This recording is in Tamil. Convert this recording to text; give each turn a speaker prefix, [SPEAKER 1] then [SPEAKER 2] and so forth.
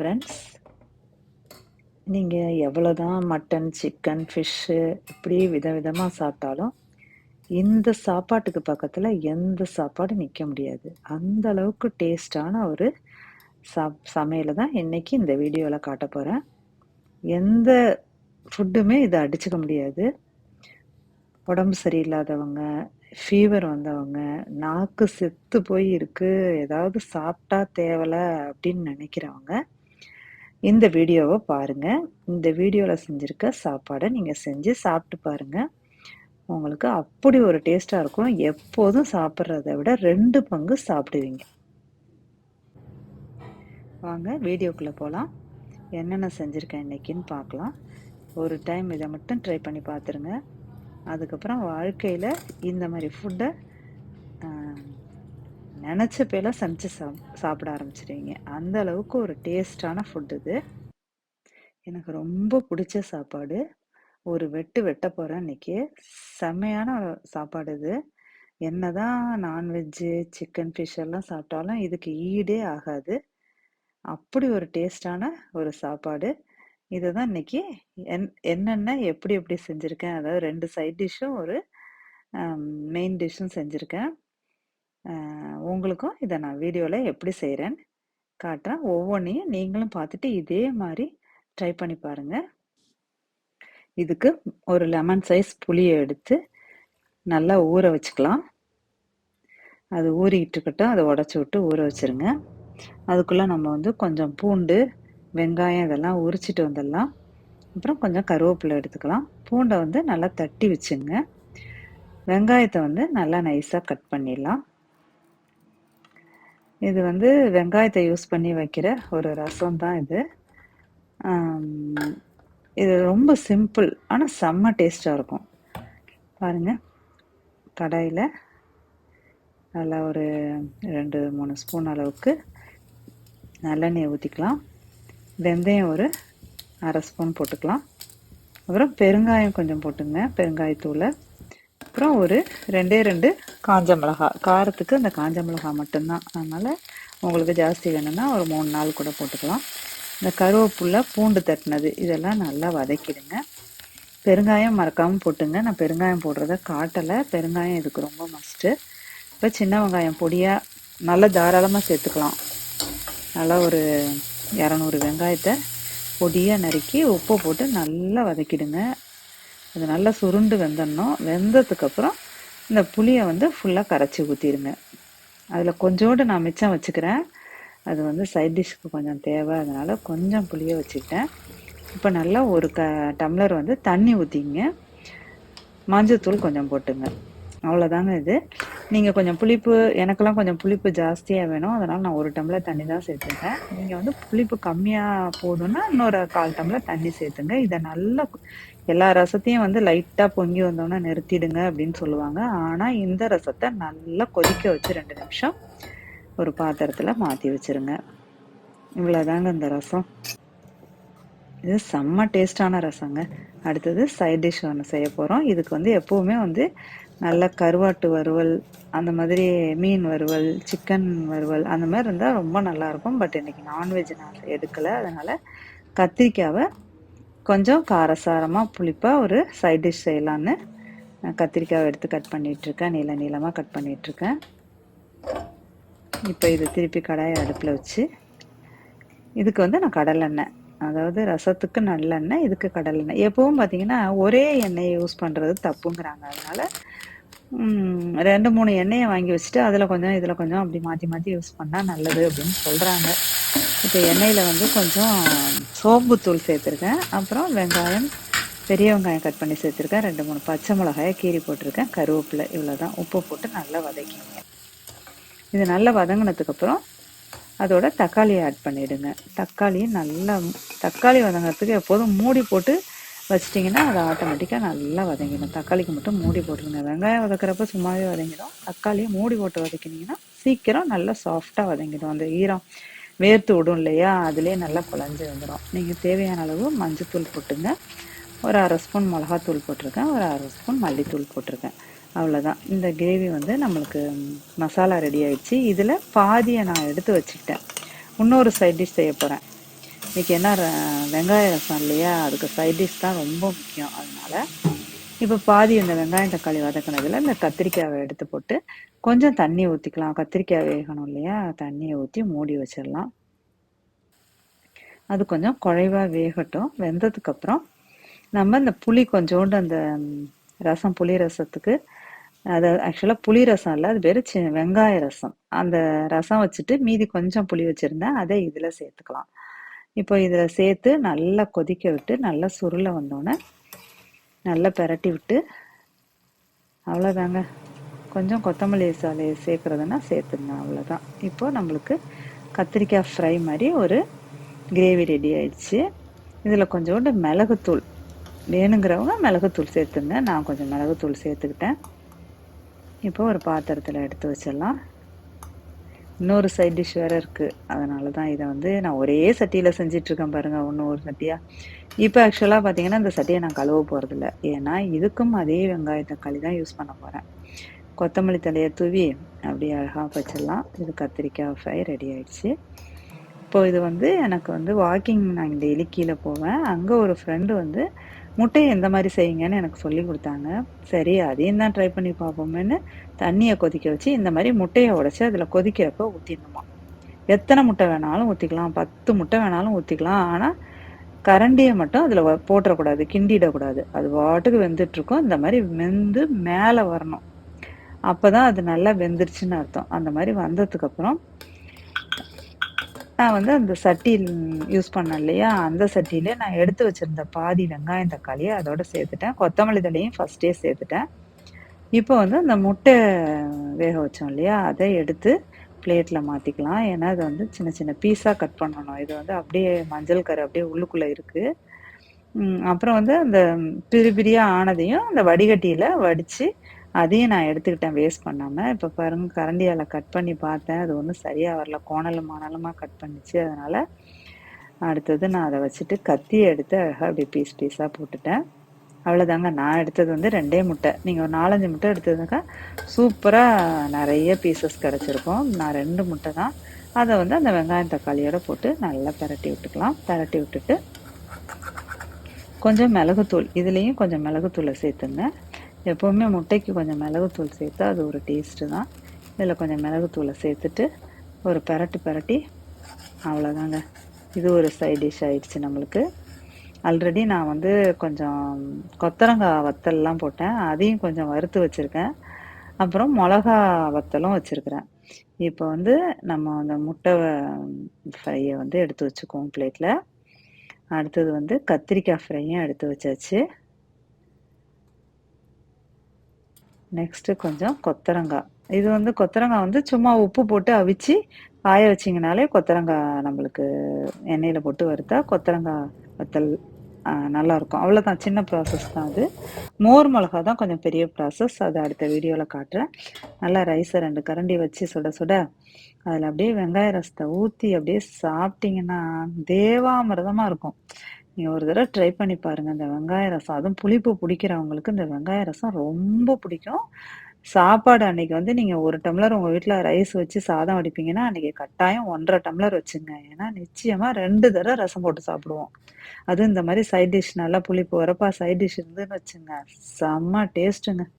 [SPEAKER 1] ஃப்ரெண்ட்ஸ் நீங்கள் எவ்வளோ தான் மட்டன் சிக்கன் ஃபிஷ்ஷு இப்படி விதவிதமாக சாப்பிட்டாலும் இந்த சாப்பாட்டுக்கு பக்கத்தில் எந்த சாப்பாடு நிற்க முடியாது. அந்த அளவுக்கு டேஸ்டான ஒரு சா சமையலை தான் இன்றைக்கி இந்த வீடியோவில் காட்ட போகிறேன் எந்த ஃபுட்டுமே இதை அடிச்சுக்க முடியாது. உடம்பு சரியில்லாதவங்க ஃபீவர் வந்தவங்க நாக்கு செத்து போய் இருக்கு ஏதாவது சாப்பிட்டா தேவலை அப்படின்னு நினைக்கிறவங்க இந்த வீடியோவை பாருங்க. இந்த வீடியோவில் செஞ்சுருக்க சாப்பாடை நீங்கள் செஞ்சு சாப்பிட்டு பாருங்கள் உங்களுக்கு அப்படி ஒரு டேஸ்ட்டாக இருக்கும். எப்போதும் சாப்பிட்றத விட ரெண்டு பங்கு சாப்பிடுவீங்க. வாங்க வீடியோக்குள்ளே போகலாம் என்னென்ன செஞ்சுருக்கேன் இன்னைக்குன்னு பார்க்கலாம் ஒரு டைம் இதை மட்டும் ட்ரை பண்ணி பார்த்துருங்க அதுக்கப்புறம் வாழ்க்கையில் இந்த மாதிரி ஃபுட்டை நினச்ச பேலாம் சமைச்சு சாப் சாப்பிட ஆரம்பிச்சிடுவீங்க அந்த அளவுக்கு ஒரு டேஸ்டான ஃபுட் இது. எனக்கு ரொம்ப பிடிச்ச சாப்பாடு. ஒரு வெட்டு வெட்ட போகிறேன் இன்னைக்கு செம்மையான சாப்பாடு இது. என்ன தான் நான்வெஜ்ஜு சிக்கன் ஃபிஷ் எல்லாம் சாப்பிட்டாலும் இதுக்கு ஈடே ஆகாது. அப்படி ஒரு டேஸ்டான ஒரு சாப்பாடு. இதை தான் இன்னைக்கு என் என்னென்ன எப்படி எப்படி செஞ்சுருக்கேன் அதாவது ரெண்டு சைட் டிஷ்ஷும் ஒரு மெயின் டிஷ்ஷும் செஞ்சுருக்கேன். உங்களுக்கும் இதை நான் வீடியோவில் எப்படி செய்கிறேன்னு காட்டுறேன். ஒவ்வொன்றையும் நீங்களும் பார்த்துட்டு இதே மாதிரி ட்ரை பண்ணி பாருங்கள் இதுக்கு ஒரு லெமன் சைஸ் புளியை எடுத்து நல்லா ஊற வச்சுக்கலாம். அது ஊறிக்கிட்டு இருக்கட்டும் அதை உடச்சி விட்டு ஊற வச்சுருங்க. அதுக்குள்ளே நம்ம வந்து கொஞ்சம் பூண்டு வெங்காயம் இதெல்லாம் உரிச்சிட்டு வந்துடலாம். அப்புறம் கொஞ்சம் கருவேப்பிலை எடுத்துக்கலாம். பூண்டை வந்து நல்லா தட்டி வச்சுங்க. வெங்காயத்தை வந்து நல்லா நைஸாக கட் பண்ணிடலாம். இது வந்து வெங்காயத்தை யூஸ் பண்ணி வைக்கிற ஒரு ரசம் தான் இது இது ரொம்ப சிம்பிள் ஆனால் செம்ம டேஸ்டாக இருக்கும். பாருங்கள் கடாயில் நல்லா ஒரு ரெண்டு மூணு ஸ்பூன் அளவுக்கு நல்லெண்ணெய் ஊற்றிக்கலாம் வெந்தயம் ஒரு அரை ஸ்பூன் போட்டுக்கலாம். அப்புறம் பெருங்காயம் கொஞ்சம் போட்டுங்க பெருங்காயத்தூளை. அப்புறம் ஒரு ரெண்டே ரெண்டு காஞ்ச மிளகா. காரத்துக்கு அந்த காஞ்ச மிளகா மட்டும்தான். அதனால் உங்களுக்கு ஜாஸ்தி வேணும்னா ஒரு மூணு நாள் கூட போட்டுக்கலாம். இந்த கருவேப்புள்ள பூண்டு தட்டினது இதெல்லாம் நல்லா வதக்கிடுங்க. பெருங்காயம் மறக்காமல் போட்டுங்க. நான் பெருங்காயம் போடுறத காட்டலை. பெருங்காயம் இதுக்கு ரொம்ப மஸ்ட்டு இப்போ சின்ன வெங்காயம் பொடியாக நல்லா தாராளமாக சேர்த்துக்கலாம். நல்லா ஒரு இரநூறு வெங்காயத்தை பொடியாக நறுக்கி உப்பு போட்டு நல்லா வதக்கிடுங்க. அது நல்லா சுருண்டு வெந்தணும் வெந்ததுக்கப்புறம் இந்த புளியை வந்து ஃபுல்லாக கரைச்சி ஊற்றிடுங்க அதில் கொஞ்சோண்டு நான் மிச்சம் வச்சுக்கிறேன். அது வந்து சைட் டிஷ்க்கு கொஞ்சம் தேவை. அதனால் கொஞ்சம் புளியை வச்சுக்கிட்டேன். இப்போ நல்லா ஒரு க டம்ளர் வந்து தண்ணி ஊற்றிங்க மஞ்சத்தூள் கொஞ்சம் போட்டுங்க. அவ்வளோதாங்க இது. நீங்கள் கொஞ்சம் புளிப்பு எனக்கெல்லாம் கொஞ்சம் புளிப்பு ஜாஸ்தியாக வேணும். அதனால் நான் ஒரு டம்ளர் தண்ணி தான் சேர்த்துருக்கேன் நீங்கள் வந்து புளிப்பு கம்மியாக போதும்னா இன்னொரு கால் டம்ளர் தண்ணி சேர்த்துங்க. இதை நல்லா எல்லா ரசத்தையும் வந்து லைட்டாக பொங்கி வந்தோன்னே நிறுத்திடுங்க அப்படின்னு சொல்லுவாங்க. ஆனால் இந்த ரசத்தை நல்லா கொதிக்க வச்சு ரெண்டு நிமிஷம் ஒரு பாத்திரத்தில் மாற்றி வச்சுருங்க. இவ்வளோதாங்க இந்த ரசம். இது செம்ம டேஸ்டான ரசங்க. அடுத்தது சைட் டிஷ் ஒன்று செய்ய போகிறோம் இதுக்கு வந்து எப்போவுமே வந்து நல்ல கருவாட்டு வறுவல் அந்த மாதிரி மீன் வறுவல் சிக்கன் வறுவல் அந்த மாதிரி இருந்தால் ரொம்ப நல்லாயிருக்கும் பட் இன்றைக்கி நான்வெஜ் நான் எடுக்கலை. அதனால் கத்திரிக்காவை கொஞ்சம் காரசாரமாக புளிப்பாக ஒரு சைட் டிஷ் செய்யலான்னு கத்திரிக்காவை எடுத்து கட் பண்ணிகிட்ருக்கேன் நீள நீளமாக கட் பண்ணிகிட்ருக்கேன் இப்போ இது திருப்பி கடாயை அடுப்பில் வச்சு இதுக்கு வந்து நான் கடலெண்ணெய் அதாவது ரசத்துக்கு நல்லெண்ணெய் இதுக்கு கடலெண்ணெய் எப்பவும் பார்த்தீங்கன்னா ஒரே எண்ணெயை யூஸ் பண்ணுறது தப்புங்கிறாங்க. அதனால் ரெண்டு மூணு எண்ணெயை வாங்கி வச்சுட்டு அதில் கொஞ்சம் இதில் கொஞ்சம் அப்படி மாற்றி மாற்றி யூஸ் பண்ணால் நல்லது அப்படின்னு சொல்கிறாங்க இப்போ எண்ணெயில் வந்து கொஞ்சம் சோம்புத்தூள் சேர்த்துருக்கேன். அப்புறம் வெங்காயம் பெரிய வெங்காயம் கட் பண்ணி சேர்த்துருக்கேன். ரெண்டு மூணு பச்சை மிளகாயை கீறி போட்டிருக்கேன். கருவேப்பிலை இவ்வளோ தான் உப்பு போட்டு நல்லா வதக்கிங்க. இது நல்லா வதங்கினதுக்கப்புறம் அதோட தக்காளியை ஆட் பண்ணிவிடுங்க தக்காளியும் நல்லா தக்காளி வதங்கிறதுக்கு எப்போதும் மூடி போட்டு வச்சிட்டிங்கன்னா அதை ஆட்டோமேட்டிக்காக நல்லா வதங்கிடும். தக்காளிக்கு மட்டும் மூடி போட்டுருங்க. வெங்காயம் வதக்கிறப்ப சும்மாவே வதங்கிடும். தக்காளியை மூடி போட்டு வதக்கினீங்கன்னா சீக்கிரம் நல்லா சாஃப்டாக வதங்கிடும். அந்த ஈரம் வேர்த்து விடும் இல்லையா? அதுலேயே நல்லா குழஞ்சி வந்துடும் நீங்கள் தேவையான அளவு மஞ்சத்தூள் போட்டுங்க. ஒரு அரை ஸ்பூன் மிளகாத்தூள் போட்டிருக்கேன். ஒரு அரை ஸ்பூன் மல்லித்தூள் போட்டிருக்கேன். அவ்வளோதான் இந்த கிரேவி வந்து நம்மளுக்கு மசாலா ரெடி ஆயிடுச்சு. இதில் பாதியை நான் எடுத்து வச்சுக்கிட்டேன். இன்னொரு சைட் டிஷ் செய்ய போகிறேன் இன்றைக்கி என்ன ர- வெங்காய ரசம் இல்லையா? அதுக்கு சைட் டிஷ் தான் ரொம்ப முக்கியம். அதனால் இப்போ பாதி இந்த வெங்காயம் தக்காளி வதக்கினதில் இந்த கத்திரிக்காயை எடுத்து போட்டு கொஞ்சம் தண்ணி ஊற்றிக்கலாம் கத்திரிக்காய் வேகணும் இல்லையா? தண்ணியை ஊற்றி மூடி வச்சிடலாம். அது கொஞ்சம் குழைவாக வேகட்டும். வெந்ததுக்கப்புறம் நம்ம இந்த புளி கொஞ்சோண்டு அந்த ரசம் புளி ரசத்துக்கு. அது ஆக்சுவலாக புளி ரசம் இல்லை அது பேர் வெங்காய ரசம். அந்த ரசம் வச்சுட்டு மீதி கொஞ்சம் புளி வச்சுருந்தேன் அதை இதில் சேர்த்துக்கலாம். இப்போ இதில் சேர்த்து நல்லா கொதிக்க விட்டு நல்லா சுருளை வந்தோடனே நல்லா பெரட்டி விட்டு அவ்வளோதாங்க. கொஞ்சம் கொத்தமல்லி சாலையை சேர்க்குறதுன்னா சேர்த்துங்க அவ்வளோதான். இப்போது நம்மளுக்கு கத்திரிக்காய் ஃப்ரை மாதிரி ஒரு கிரேவி ரெடி ஆயிடுச்சு. இதில் கொஞ்சோண்டு மிளகுத்தூள் வேணுங்கிறவங்க மிளகுத்தூள் சேர்த்துங்க. நான் கொஞ்சம் மிளகுத்தூள் சேர்த்துக்கிட்டேன். இப்போ ஒரு பாத்திரத்தில் எடுத்து வச்சிடலாம். இன்னொரு சைட் டிஷ் வேறு இருக்குது அதனால தான் இதை வந்து நான் ஒரே சட்டியில் செஞ்சிட்ருக்கேன் பாருங்கள் ஒன்று ஒரு சட்டியாக இப்போ ஆக்சுவலாக பார்த்தீங்கன்னா இந்த சட்டியை நான் கழுவ போகிறதில்ல ஏன்னா இதுக்கும் அதே வெங்காய தக்காளி தான் யூஸ் பண்ண போகிறேன் கொத்தமல்லி தலையை தூவி அப்படியே அழகாக வச்சிடலாம். இது கத்திரிக்காய் ஃப்ரை ரெடி ஆயிடுச்சு. இப்போது இது வந்து எனக்கு வந்து வாக்கிங் நான் டெய்லி கீழே போவேன். அங்கே ஒரு ஃப்ரெண்டு வந்து முட்டையை எந்த மாதிரி செய்யுங்கன்னு எனக்கு சொல்லி கொடுத்தாங்க. சரி அதையும் தான் ட்ரை பண்ணி பார்ப்போமேன்னு தண்ணியை கொதிக்க வச்சு இந்த மாதிரி முட்டையை உடைச்சி அதில் கொதிக்கிறப்ப ஊற்றிடணுமா எத்தனை முட்டை வேணாலும் ஊற்றிக்கலாம் பத்து முட்டை வேணாலும் ஊற்றிக்கலாம் ஆனால் கரண்டியை மட்டும் அதில் போட்டுறக்கூடாது கிண்டிடக்கூடாது. அது வாட்டுக்கு வெந்துட்டுருக்கோம். இந்த மாதிரி வெந்து மேலே வரணும். அப்போ தான் அது நல்லா வெந்துருச்சுன்னு அர்த்தம். அந்த மாதிரி வந்ததுக்கப்புறம் நான் வந்து அந்த சட்டி யூஸ் பண்ணேன் இல்லையா? அந்த சட்டியில நான் எடுத்து வச்சிருந்த பாதி வெங்காயம் தக்காளியை அதோட சேர்த்துட்டேன். கொத்தமல்லி தழையும் ஃபர்ஸ்டே சேர்த்துட்டேன். இப்போ வந்து அந்த முட்டை வேக வச்சோம் இல்லையா? அதை எடுத்து பிளேட்டில் மாற்றிக்கலாம் ஏன்னா அது வந்து சின்ன சின்ன பீஸாக கட் பண்ணணும். இது வந்து அப்படியே மஞ்சள் கரு அப்படியே உள்ளுக்குள்ளே இருக்குது அப்புறம் வந்து அந்த பிரி பிரியாக ஆனதையும் அந்த வடிகட்டியில் வடித்து அதையும் நான் எடுத்துக்கிட்டேன் வேஸ்ட் பண்ணாமல் இப்போ பாருங்க கரண்டியால் கட் பண்ணி பார்த்தேன். அது ஒன்றும் சரியாக வரல. கோணலும் மாணலுமாக கட் பண்ணிச்சு. அதனால் அடுத்தது நான் அதை வச்சுட்டு கத்தி எடுத்து அழகாக அப்படி பீஸ் பீஸாக போட்டுட்டேன். அவ்வளோதாங்க நான் எடுத்தது வந்து ரெண்டே முட்டை. நீங்கள் ஒரு நாலஞ்சு முட்டை எடுத்ததுனாக்கா சூப்பராக நிறைய பீசஸ் கிடச்சிருக்கும். நான் ரெண்டு முட்டை தான். அதை வந்து அந்த வெங்காயம் தக்காளியோடு போட்டு நல்லா பரட்டி விட்டுக்கலாம். பரட்டி விட்டுட்டு கொஞ்சம் மிளகுத்தூள். இதுலேயும் கொஞ்சம் மிளகுத்தூளை சேர்த்துங்க. எப்போவுமே முட்டைக்கு கொஞ்சம் மிளகுத்தூள் சேர்த்தா அது ஒரு டேஸ்ட்டு தான். இதில் கொஞ்சம் மிளகுத்தூளை சேர்த்துட்டு ஒரு பெரட்டு பெரட்டி அவ்வளோதாங்க இது ஒரு சைட் டிஷ் ஆயிடுச்சு நம்மளுக்கு. ஆல்ரெடி நான் வந்து கொஞ்சம் கொத்தரங்காய் வத்தல்லாம் போட்டேன். அதையும் கொஞ்சம் வறுத்து வச்சுருக்கேன். அப்புறம் மிளகா வத்தலும் வச்சுருக்கிறேன். இப்போ வந்து நம்ம அந்த முட்டை ஃப்ரையை வந்து எடுத்து வச்சுக்குவோம் பிளேட்டில் அடுத்தது வந்து கத்திரிக்காய் ஃப்ரையும் எடுத்து வச்சாச்சு. நெக்ஸ்ட்டு கொஞ்சம் கொத்தரங்காய். இது வந்து கொத்தரங்காய் வந்து சும்மா உப்பு போட்டு அவிச்சு காய வச்சிங்கனாலே கொத்தரங்காய் நம்மளுக்கு எண்ணெயில் போட்டு வறுத்தா கொத்தரங்காய் வத்தல் நல்லாயிருக்கும் அவ்வளோதான் சின்ன ப்ராசஸ் தான் அது. மோர் மிளகா தான் கொஞ்சம் பெரிய ப்ராசஸ் அதை அடுத்த வீடியோவில் காட்டுறேன். நல்லா ரைஸை ரெண்டு கரண்டி வச்சு சுட சுட அதில் அப்படியே வெங்காய ரசத்தை ஊற்றி அப்படியே சாப்பிட்டிங்கன்னா தேவாமிரதமாக இருக்கும். நீங்கள் ஒரு தடவை ட்ரை பண்ணி பாருங்கள் இந்த வெங்காய ரசம் அதுவும் புளிப்பு பிடிக்கிறவங்களுக்கு இந்த வெங்காய ரசம் ரொம்ப பிடிக்கும். சாப்பாடு அன்னைக்கு வந்து நீங்கள் ஒரு டம்ளர் உங்கள் வீட்டில் ரைஸ் வச்சு சாதம் வடிப்பீங்கன்னா அன்னைக்கு கட்டாயம் ஒன்றரை டம்ளர் வச்சுங்க. ஏன்னா நிச்சயமாக ரெண்டு தடவை ரசம் போட்டு சாப்பிடுவோம். அதுவும் இந்த மாதிரி சைட் டிஷ் நல்லா புளிப்பு வரப்பா சைட் டிஷ் இருந்துன்னு வச்சுங்க. செம்ம டேஸ்ட்டுங்க